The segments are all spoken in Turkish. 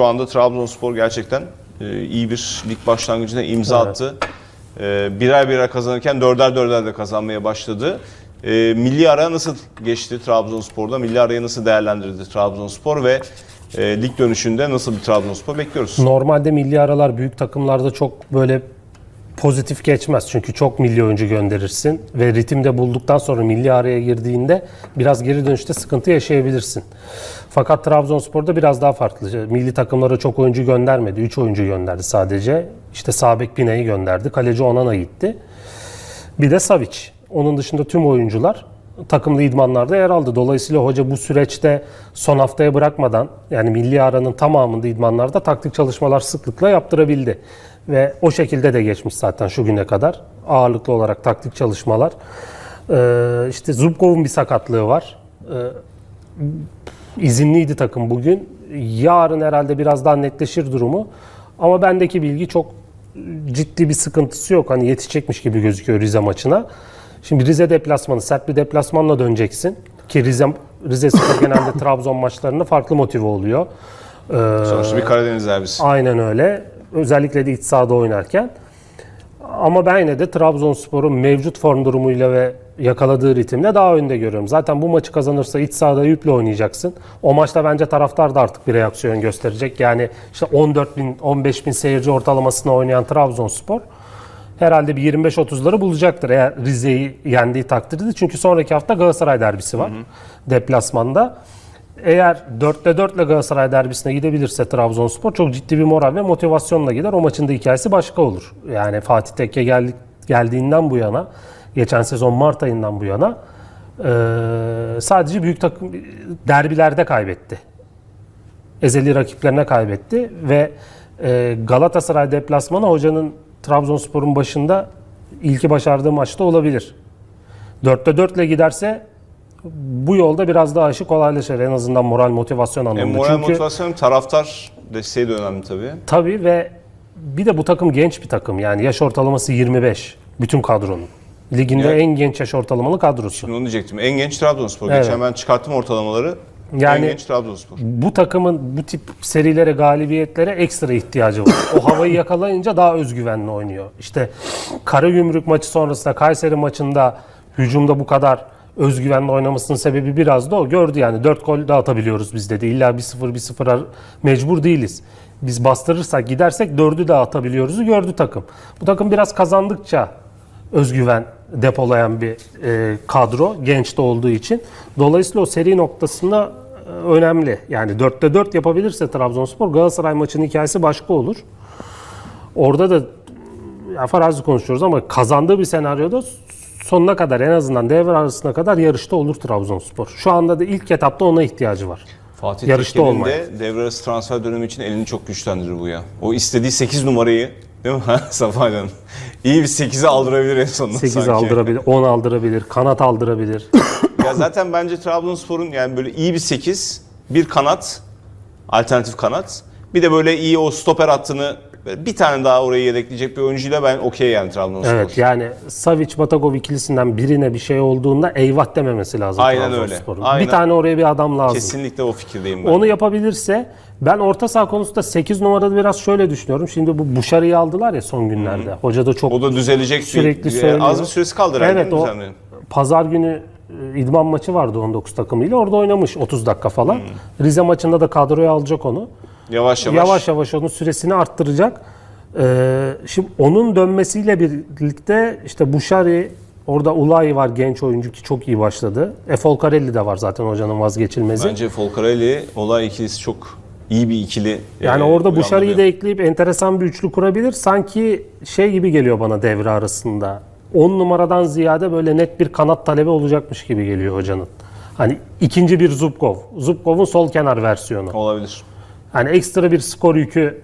şu anda Trabzonspor gerçekten e, iyi bir lig başlangıcına imza Evet. attı. E, birer birer kazanırken dörder dörder de kazanmaya başladı. E, milli ara nasıl geçti Trabzonspor'da? Milli arayı nasıl değerlendirdi Trabzonspor ve e, lig dönüşünde nasıl bir Trabzonspor bekliyoruz? Normalde milli aralar büyük takımlarda çok böyle pozitif geçmez. Çünkü çok milli oyuncu gönderirsin ve ritimde bulduktan sonra milli araya girdiğinde biraz geri dönüşte sıkıntı yaşayabilirsin. Fakat Trabzonspor'da biraz daha farklı. Milli takımlara çok oyuncu göndermedi. 3 oyuncu gönderdi sadece. İşte Sabek Pine'yi gönderdi. Kaleci Onana gitti. Bir de Savic. Onun dışında tüm oyuncular takımlı idmanlarda yer aldı. Dolayısıyla hoca bu süreçte son haftaya bırakmadan yani milli aranın tamamında idmanlarda taktik çalışmalar sıklıkla yaptırabildi. Ve o şekilde de geçmiş zaten şu güne kadar. Ağırlıklı olarak taktik çalışmalar. Ee, işte Zubkov'un bir sakatlığı var. Ee, izinliydi takım bugün. Yarın herhalde biraz daha netleşir durumu. Ama bendeki bilgi çok ciddi bir sıkıntısı yok. Hani yetişecekmiş gibi gözüküyor Rize maçına. Şimdi Rize deplasmanı, sert bir deplasmanla döneceksin. Ki Rize, Rize Spor genelde Trabzon maçlarında farklı motive oluyor. Ee, Sonuçta bir Karadeniz derbisi. Aynen öyle. Özellikle de iç sahada oynarken. Ama ben yine de Trabzonspor'un mevcut form durumuyla ve yakaladığı ritimle daha önde görüyorum. Zaten bu maçı kazanırsa iç sahada yüple oynayacaksın. O maçta bence taraftar da artık bir reaksiyon gösterecek. Yani işte 14 bin, 15 bin seyirci ortalamasına oynayan Trabzonspor herhalde bir 25-30'ları bulacaktır eğer Rize'yi yendiği takdirde. Çünkü sonraki hafta Galatasaray derbisi var deplasmanda. Eğer 4'te 4 ile Galatasaray derbisine gidebilirse Trabzonspor çok ciddi bir moral ve motivasyonla gider. O maçın da hikayesi başka olur. Yani Fatih Tekke geldik, geldiğinden bu yana, geçen sezon Mart ayından bu yana eee, sadece büyük takım derbilerde kaybetti. Ezeli rakiplerine kaybetti ve e, Galatasaray deplasmanı hocanın Trabzonspor'un başında ilki başardığı maçta olabilir. 4'te 4 ile giderse bu yolda biraz daha işi kolaylaşır en azından moral motivasyon anlamında. Hem moral Çünkü motivasyon taraftar desteği de önemli tabii. tabii ve bir de bu takım genç bir takım. Yani yaş ortalaması 25 bütün kadronun. Liginde Yani- en genç yaş ortalamalı kadrosu. Bunu diyecektim. En genç Trabzonspor. Evet. Geçen ben çıkarttım ortalamaları. en Yani- genç Trabzonspor. bu takımın bu tip serilere, galibiyetlere ekstra ihtiyacı var. O havayı yakalayınca daha özgüvenli oynuyor. İşte Karagümrük maçı sonrasında Kayseri maçında hücumda bu kadar özgüvenli oynamasının sebebi biraz da o. Gördü yani 4 gol de atabiliyoruz biz dedi. İlla 1-0 1-0 mecbur değiliz. Biz bastırırsak gidersek 4'ü de atabiliyoruzu gördü takım. Bu takım biraz kazandıkça özgüven depolayan bir e, kadro genç de olduğu için. Dolayısıyla o seri noktasında e, önemli. Yani 4'te 4 yapabilirse Trabzonspor Galatasaray maçının hikayesi başka olur. Orada da ya farazi konuşuyoruz ama kazandığı bir senaryoda sonuna kadar en azından devre arasına kadar yarışta olur Trabzonspor. Şu anda da ilk etapta ona ihtiyacı var. Fatih Yarışta olmaya. de devre arası transfer dönemi için elini çok güçlendirir bu ya. O istediği 8 numarayı değil mi Safa Hanım? İyi bir 8'e aldırabilir en sonunda 8 sanki. aldırabilir, 10 aldırabilir, kanat aldırabilir. Ya zaten bence Trabzonspor'un yani böyle iyi bir 8, bir kanat, alternatif kanat. Bir de böyle iyi o stoper hattını bir tane daha oraya yedekleyecek bir oyuncuyla ben okey yani Trabzonspor. Evet yani Savic Batagov ikilisinden birine bir şey olduğunda eyvah dememesi lazım Aynen Trabzonspor'un. öyle. Aynen. Bir tane oraya bir adam lazım. Kesinlikle o fikirdeyim ben. Onu yapabilirse ben orta saha konusunda 8 numarada biraz şöyle düşünüyorum. Şimdi bu Buşarı'yı aldılar ya son günlerde. Hoca da çok O da düzelecek sürekli bir, söylüyor. az bir süresi kaldı herhalde Evet değil mi o pazar günü e, idman maçı vardı 19 takımıyla. Orada oynamış 30 dakika falan. Rize maçında da kadroya alacak onu. Yavaş yavaş. Yavaş yavaş onun süresini arttıracak. Ee, şimdi onun dönmesiyle birlikte işte Buşari orada Ulay var genç oyuncu ki çok iyi başladı. Efol Karelli de var zaten hocanın vazgeçilmezi. Bence Folcarelli olay ikilisi çok iyi bir ikili. Yani e, orada Buşari'yi de ekleyip enteresan bir üçlü kurabilir. Sanki şey gibi geliyor bana devre arasında. 10 numaradan ziyade böyle net bir kanat talebi olacakmış gibi geliyor hocanın. Hani ikinci bir Zubkov. Zubkov'un sol kenar versiyonu. olabilir. Hani ekstra bir skor yükü,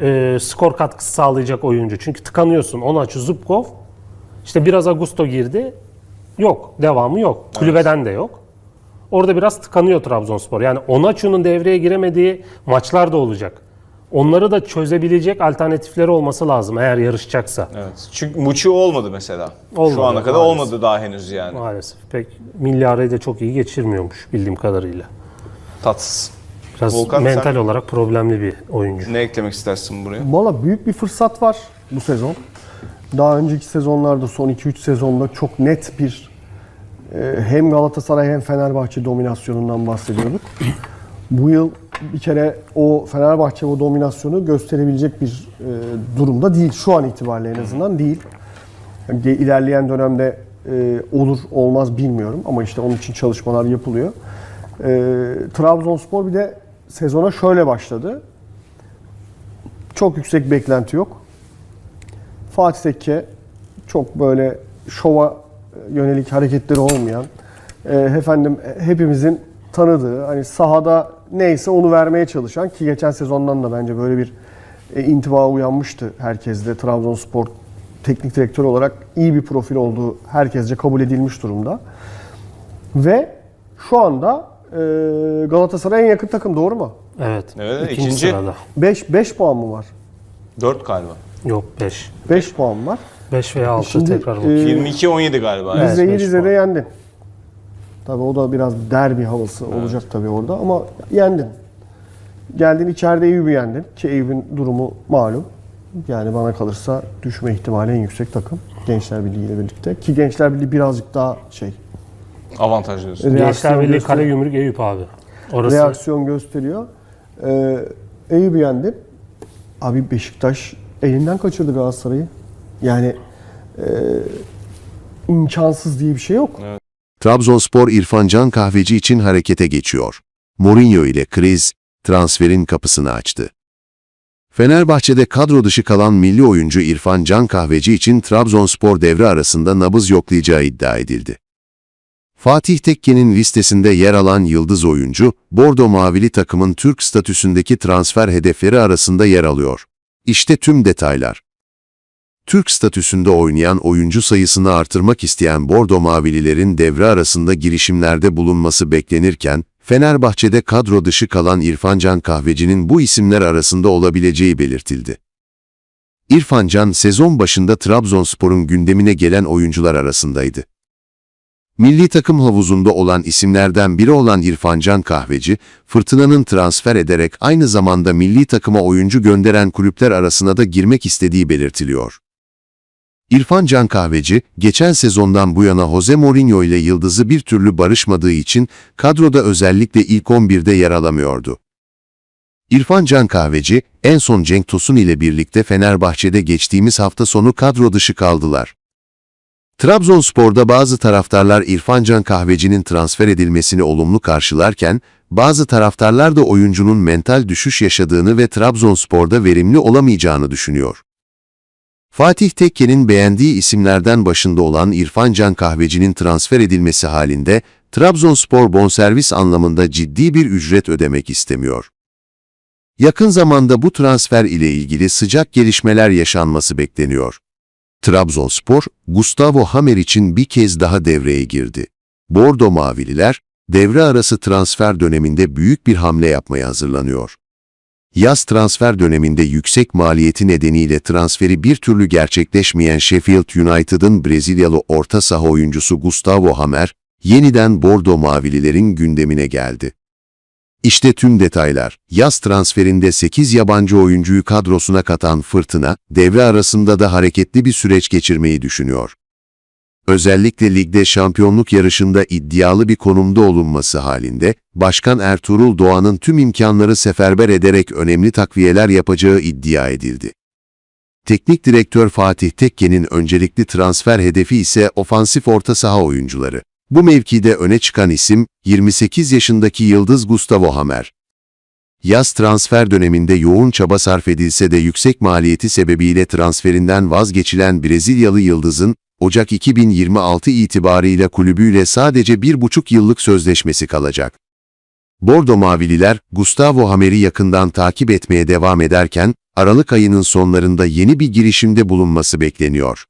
e, skor katkısı sağlayacak oyuncu. Çünkü tıkanıyorsun. Onaçu, Zubkov. İşte biraz Augusto girdi. Yok. Devamı yok. Kulübeden de yok. Orada biraz tıkanıyor Trabzonspor. Yani Onaçu'nun devreye giremediği maçlar da olacak. Onları da çözebilecek alternatifleri olması lazım eğer yarışacaksa. Evet. Çünkü Muçi olmadı mesela. Şu Olmadı, ana kadar maalesef. olmadı daha henüz yani. Maalesef. Pek milli arayı da çok iyi geçirmiyormuş bildiğim kadarıyla. Tatsız. Biraz Volkan, mental sen- olarak problemli bir oyuncu. Ne eklemek istersin buraya? Valla büyük bir fırsat var bu sezon. Daha önceki sezonlarda son 2-3 sezonda çok net bir e, hem Galatasaray hem Fenerbahçe dominasyonundan bahsediyorduk. Bu yıl bir kere o Fenerbahçe o dominasyonu gösterebilecek bir e, durumda değil. Şu an itibariyle en azından değil. İlerleyen dönemde e, olur olmaz bilmiyorum ama işte onun için çalışmalar yapılıyor. E, Trabzonspor bir de sezona şöyle başladı. Çok yüksek beklenti yok. Fatih Tekke çok böyle şova yönelik hareketleri olmayan, e, efendim hepimizin tanıdığı, hani sahada neyse onu vermeye çalışan ki geçen sezondan da bence böyle bir e, intiba uyanmıştı herkeste. Trabzonspor teknik direktör olarak iyi bir profil olduğu herkesce kabul edilmiş durumda. Ve şu anda e, Galatasaray'a en yakın takım doğru mu? Evet. Evet, ikinci, ikinci. sırada. 5 5 puan mı var? 4 galiba. Yok 5. 5 puan var. 5 veya 6 Şimdi, tekrar e, bakayım. 22-17 galiba. Evet, Rize'yi beş Rize'de puan. yendin. Tabii o da biraz derbi havası olacak tabii orada ama yendin. Geldin içeride Eyüp'ü yendin ki Eyüp'ün durumu malum. Yani bana kalırsa düşme ihtimali en yüksek takım Gençler Birliği ile birlikte. Ki Gençler Birliği birazcık daha şey Avantaj diyorsun. reaksiyon, Birliği göster- Karagümrük Eyüp abi. Orası reaksiyon gösteriyor. Ee, Eyüp'ü yendin. Abi Beşiktaş elinden kaçırdı Galatasaray'ı. Yani e, imkansız diye bir şey yok. Trabzonspor İrfan Can Kahveci için harekete geçiyor. Mourinho ile kriz, transferin kapısını açtı. Fenerbahçe'de kadro dışı kalan milli oyuncu İrfan Can Kahveci için Trabzonspor devre arasında nabız yoklayacağı iddia edildi. Fatih Tekke'nin listesinde yer alan yıldız oyuncu, Bordo Mavili takımın Türk statüsündeki transfer hedefleri arasında yer alıyor. İşte tüm detaylar. Türk statüsünde oynayan oyuncu sayısını artırmak isteyen Bordo Mavililerin devre arasında girişimlerde bulunması beklenirken, Fenerbahçe'de kadro dışı kalan İrfan Can Kahveci'nin bu isimler arasında olabileceği belirtildi. İrfan Can sezon başında Trabzonspor'un gündemine gelen oyuncular arasındaydı. Milli takım havuzunda olan isimlerden biri olan İrfan Can Kahveci, Fırtına'nın transfer ederek aynı zamanda milli takıma oyuncu gönderen kulüpler arasına da girmek istediği belirtiliyor. İrfan Can Kahveci, geçen sezondan bu yana Jose Mourinho ile yıldızı bir türlü barışmadığı için kadroda özellikle ilk 11'de yer alamıyordu. İrfan Can Kahveci, en son Cenk Tosun ile birlikte Fenerbahçe'de geçtiğimiz hafta sonu kadro dışı kaldılar. Trabzonspor'da bazı taraftarlar İrfan Can Kahveci'nin transfer edilmesini olumlu karşılarken, bazı taraftarlar da oyuncunun mental düşüş yaşadığını ve Trabzonspor'da verimli olamayacağını düşünüyor. Fatih Tekke'nin beğendiği isimlerden başında olan İrfan Can Kahveci'nin transfer edilmesi halinde, Trabzonspor bonservis anlamında ciddi bir ücret ödemek istemiyor. Yakın zamanda bu transfer ile ilgili sıcak gelişmeler yaşanması bekleniyor. Trabzonspor, Gustavo Hamer için bir kez daha devreye girdi. Bordo Mavililer, devre arası transfer döneminde büyük bir hamle yapmaya hazırlanıyor. Yaz transfer döneminde yüksek maliyeti nedeniyle transferi bir türlü gerçekleşmeyen Sheffield United'ın Brezilyalı orta saha oyuncusu Gustavo Hamer, yeniden Bordo Mavililerin gündemine geldi. İşte tüm detaylar. Yaz transferinde 8 yabancı oyuncuyu kadrosuna katan Fırtına, devre arasında da hareketli bir süreç geçirmeyi düşünüyor. Özellikle ligde şampiyonluk yarışında iddialı bir konumda olunması halinde, Başkan Ertuğrul Doğan'ın tüm imkanları seferber ederek önemli takviyeler yapacağı iddia edildi. Teknik direktör Fatih Tekke'nin öncelikli transfer hedefi ise ofansif orta saha oyuncuları. Bu mevkide öne çıkan isim, 28 yaşındaki Yıldız Gustavo Hamer. Yaz transfer döneminde yoğun çaba sarf edilse de yüksek maliyeti sebebiyle transferinden vazgeçilen Brezilyalı Yıldız'ın, Ocak 2026 itibarıyla kulübüyle sadece bir buçuk yıllık sözleşmesi kalacak. Bordo Mavililer, Gustavo Hamer'i yakından takip etmeye devam ederken, Aralık ayının sonlarında yeni bir girişimde bulunması bekleniyor.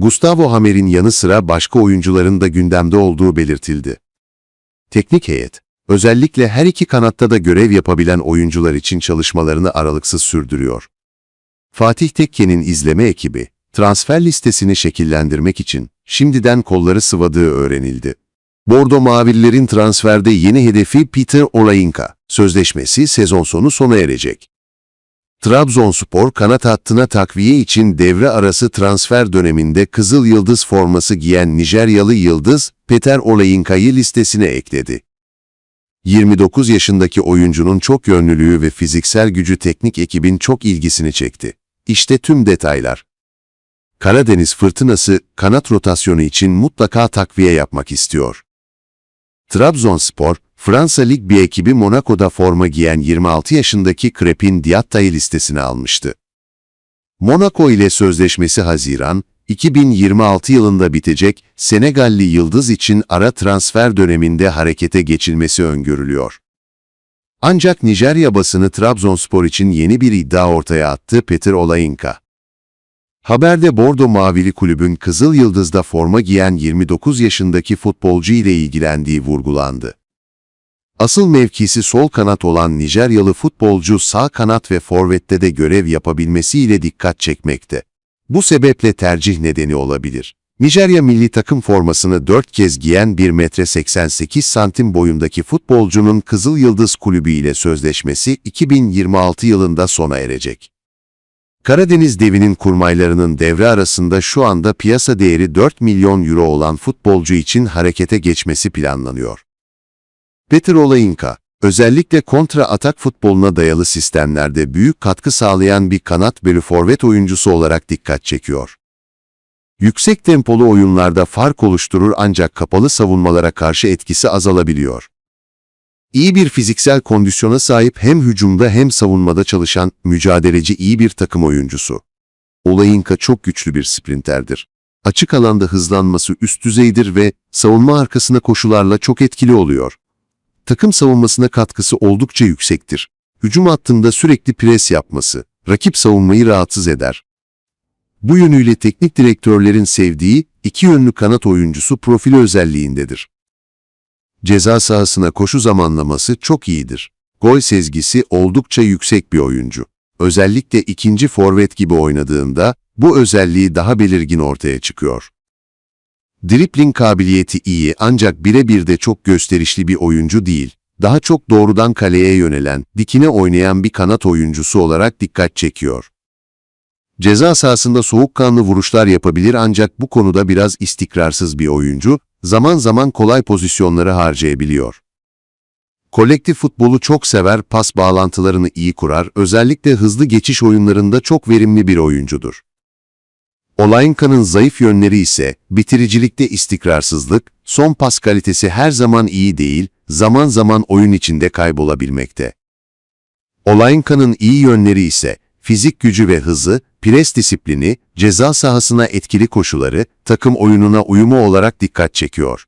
Gustavo Hamer'in yanı sıra başka oyuncuların da gündemde olduğu belirtildi. Teknik heyet, özellikle her iki kanatta da görev yapabilen oyuncular için çalışmalarını aralıksız sürdürüyor. Fatih Tekke'nin izleme ekibi, transfer listesini şekillendirmek için şimdiden kolları sıvadığı öğrenildi. Bordo Mavililerin transferde yeni hedefi Peter Olayinka. Sözleşmesi sezon sonu sona erecek. Trabzonspor kanat hattına takviye için devre arası transfer döneminde Kızıl Yıldız forması giyen Nijeryalı Yıldız, Peter Olayinka'yı listesine ekledi. 29 yaşındaki oyuncunun çok yönlülüğü ve fiziksel gücü teknik ekibin çok ilgisini çekti. İşte tüm detaylar. Karadeniz Fırtınası, kanat rotasyonu için mutlaka takviye yapmak istiyor. Trabzonspor, Fransa Lig bir ekibi Monaco'da forma giyen 26 yaşındaki Crepin Diatta'yı listesine almıştı. Monaco ile sözleşmesi Haziran, 2026 yılında bitecek Senegalli Yıldız için ara transfer döneminde harekete geçilmesi öngörülüyor. Ancak Nijerya basını Trabzonspor için yeni bir iddia ortaya attı Peter Olayinka. Haberde Bordo Mavili kulübün Kızıl Yıldız'da forma giyen 29 yaşındaki futbolcu ile ilgilendiği vurgulandı. Asıl mevkisi sol kanat olan Nijeryalı futbolcu sağ kanat ve forvette de görev yapabilmesiyle dikkat çekmekte. Bu sebeple tercih nedeni olabilir. Nijerya milli takım formasını 4 kez giyen 1 metre 88 santim boyundaki futbolcunun Kızıl Yıldız kulübü ile sözleşmesi 2026 yılında sona erecek. Karadeniz devinin kurmaylarının devre arasında şu anda piyasa değeri 4 milyon euro olan futbolcu için harekete geçmesi planlanıyor. Peter Olayinka, özellikle kontra atak futboluna dayalı sistemlerde büyük katkı sağlayan bir kanat bölü forvet oyuncusu olarak dikkat çekiyor. Yüksek tempolu oyunlarda fark oluşturur ancak kapalı savunmalara karşı etkisi azalabiliyor. İyi bir fiziksel kondisyona sahip hem hücumda hem savunmada çalışan mücadeleci iyi bir takım oyuncusu. Olayinka çok güçlü bir sprinterdir. Açık alanda hızlanması üst düzeydir ve savunma arkasına koşularla çok etkili oluyor. Takım savunmasına katkısı oldukça yüksektir. Hücum hattında sürekli pres yapması, rakip savunmayı rahatsız eder. Bu yönüyle teknik direktörlerin sevdiği iki yönlü kanat oyuncusu profili özelliğindedir. Ceza sahasına koşu zamanlaması çok iyidir. Gol sezgisi oldukça yüksek bir oyuncu. Özellikle ikinci forvet gibi oynadığında bu özelliği daha belirgin ortaya çıkıyor. Dribling kabiliyeti iyi ancak birebir de çok gösterişli bir oyuncu değil. Daha çok doğrudan kaleye yönelen, dikine oynayan bir kanat oyuncusu olarak dikkat çekiyor. Ceza sahasında soğukkanlı vuruşlar yapabilir ancak bu konuda biraz istikrarsız bir oyuncu, zaman zaman kolay pozisyonları harcayabiliyor. Kolektif futbolu çok sever, pas bağlantılarını iyi kurar, özellikle hızlı geçiş oyunlarında çok verimli bir oyuncudur. Olayinka'nın zayıf yönleri ise bitiricilikte istikrarsızlık, son pas kalitesi her zaman iyi değil, zaman zaman oyun içinde kaybolabilmekte. Olayinka'nın iyi yönleri ise fizik gücü ve hızı, pres disiplini, ceza sahasına etkili koşuları, takım oyununa uyumu olarak dikkat çekiyor.